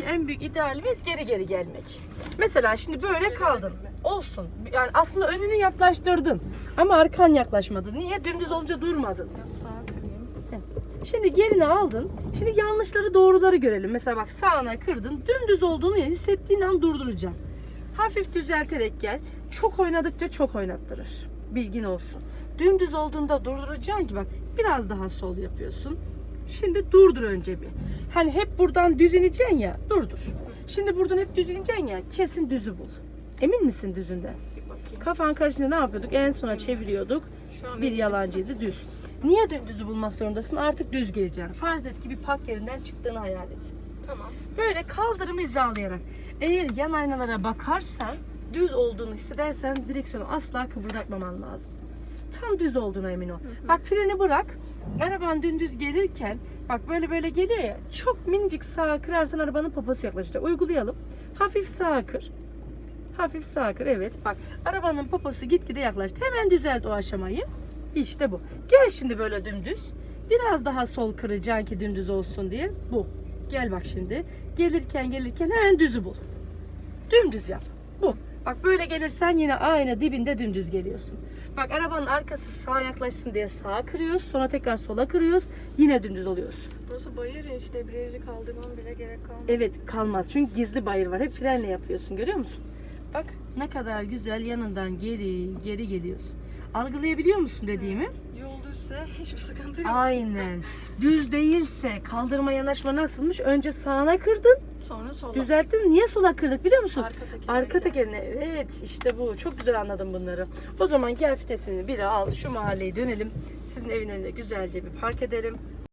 hayattaki en büyük idealimiz geri geri gelmek. Mesela şimdi böyle kaldın. Olsun. Yani aslında önünü yaklaştırdın. Ama arkan yaklaşmadı. Niye? Dümdüz olunca durmadın. Şimdi gerini aldın. Şimdi yanlışları doğruları görelim. Mesela bak sağına kırdın. Dümdüz olduğunu hissettiğin an durduracaksın. Hafif düzelterek gel. Çok oynadıkça çok oynattırır. Bilgin olsun. Dümdüz olduğunda durduracaksın ki bak biraz daha sol yapıyorsun. Şimdi durdur önce bir. Hani hep buradan düz ineceksin ya durdur. Şimdi buradan hep düz ineceksin ya kesin düzü bul. Emin misin düzünden? Kafan karışınca ne yapıyorduk? En sona çeviriyorduk. Şu an Bir yalancıydı düz. Niye dümdüzü bulmak zorundasın? Artık düz geleceksin. Farz et ki bir park yerinden çıktığını hayal et. Tamam. Böyle kaldırımı hizalayarak. Eğer yan aynalara bakarsan, düz olduğunu hissedersen direksiyonu asla kıpırdatmaman lazım. Tam düz olduğuna emin ol. Bak freni bırak. Araban dümdüz gelirken, bak böyle böyle geliyor ya, çok minicik sağa kırarsan arabanın poposu yaklaşacak. Uygulayalım. Hafif sağa kır. Hafif sağa kır. Evet. Bak arabanın poposu gitgide yaklaştı. Hemen düzelt o aşamayı. İşte bu. Gel şimdi böyle dümdüz. Biraz daha sol kıracaksın ki dümdüz olsun diye. Bu. Gel bak şimdi. Gelirken gelirken hemen düzü bul. Dümdüz yap. Bu. Bak böyle gelirsen yine aynı dibinde dümdüz geliyorsun. Bak arabanın arkası sağa yaklaşsın diye sağa kırıyoruz. Sonra tekrar sola kırıyoruz. Yine dümdüz oluyorsun. Burası bayır ya hiç debriyajı kaldırmam bile gerek kalmadı. Evet kalmaz. Çünkü gizli bayır var. Hep frenle yapıyorsun. Görüyor musun? Bak ne kadar güzel yanından geri geri geliyorsun. Algılayabiliyor musun dediğimi? Yol düzse hiçbir sıkıntı yok. Aynen. Düz değilse kaldırma yanaşma nasılmış? Önce sağına kırdın, Sonra sola. düzelttin. Niye sola kırdık biliyor musun? Arka tekerine Arka tekerine. Evet işte bu. Çok güzel anladım bunları. O zaman gel fitesini biri al. Şu mahalleye dönelim. Sizin evin önüne güzelce bir park edelim.